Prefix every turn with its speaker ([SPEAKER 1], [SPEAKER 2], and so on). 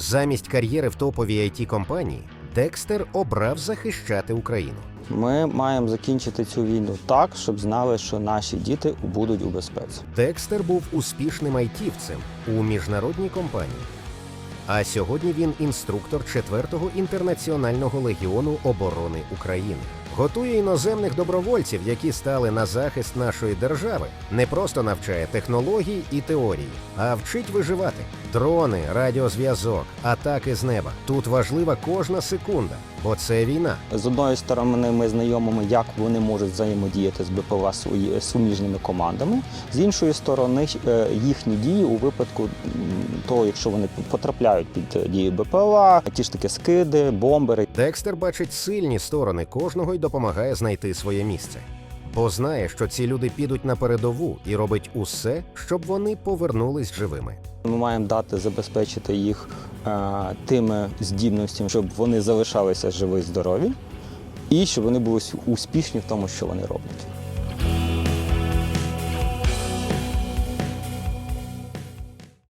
[SPEAKER 1] Замість кар'єри в топовій it компанії Декстер обрав захищати Україну.
[SPEAKER 2] Ми маємо закінчити цю війну так, щоб знали, що наші діти будуть у безпеці.
[SPEAKER 1] Декстер був успішним айтівцем у міжнародній компанії. А сьогодні він інструктор 4-го інтернаціонального легіону оборони України. Готує іноземних добровольців, які стали на захист нашої держави. Не просто навчає технологій і теорії, а вчить виживати. Дрони, радіозв'язок, атаки з неба. Тут важлива кожна секунда, бо це війна.
[SPEAKER 2] З одної сторони, ми знайомимо, як вони можуть взаємодіяти з БПЛА свої суміжними командами. З іншої сторони, е, їхні дії у випадку того, якщо вони потрапляють під дії БПЛА, ті ж таки скиди, бомбери.
[SPEAKER 1] Декстер бачить сильні сторони кожного і допомагає знайти своє місце. Бо знає, що ці люди підуть на передову і робить усе, щоб вони повернулись живими.
[SPEAKER 2] Ми маємо дати забезпечити їх е, тими здібностями, щоб вони залишалися живі, здорові, і щоб вони були успішні в тому, що вони роблять.